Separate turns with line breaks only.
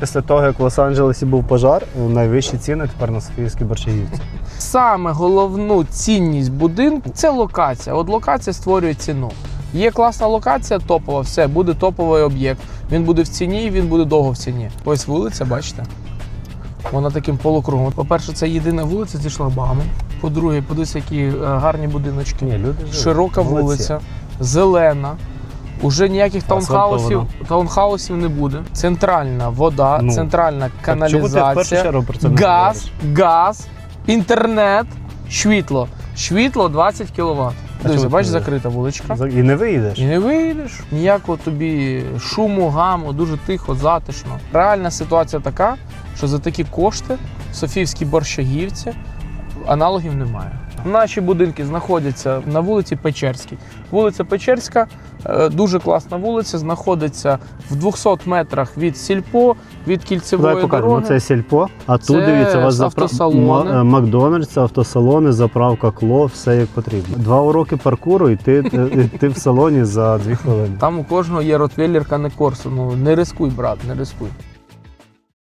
Після того, як в Лос-Анджелесі був пожар, найвищі ціни тепер на Софіївській борщагівці.
Саме головну цінність будинку це локація. От локація створює ціну. Є класна локація, топова, все, буде топовий об'єкт. Він буде в ціні, він буде довго в ціні. Ось вулиця, бачите? Вона таким полукругом. По-перше, це єдина вулиця зі шлагбаумом. По-друге, подивіться, які е, гарні будиночки.
Ні, люди живуть.
Широка вулиця, зелена. Уже ніяких таунхаусів, таунхаусів не буде. Центральна вода,
Ну,
центральна
Так чому ти
каналізація,
це
газ, газ, інтернет, світло. Світло 20 кВт. Дивіться, бачиш, закрита вуличка.
І не виїдеш.
І не вийдеш. Ніякого тобі шуму, гаму, дуже тихо, затишно. Реальна ситуація така, що за такі кошти в Софіївській борщагівці аналогів немає. Наші будинки знаходяться на вулиці Печерській. Вулиця Печерська е, дуже класна вулиця, знаходиться в 200 метрах від Сільпо, від кільцевої
Давай покажемо.
дороги.
Це сільпо, а тут дивіться, у вас
автосалони.
Е, Макдональдс, автосалони, заправка кло, все як потрібно. Два уроки паркуру, і ти, і ти в салоні за дві хвилини.
Там у кожного є ротвейлер, не корсу. Ну не рискуй, брат, не рискуй.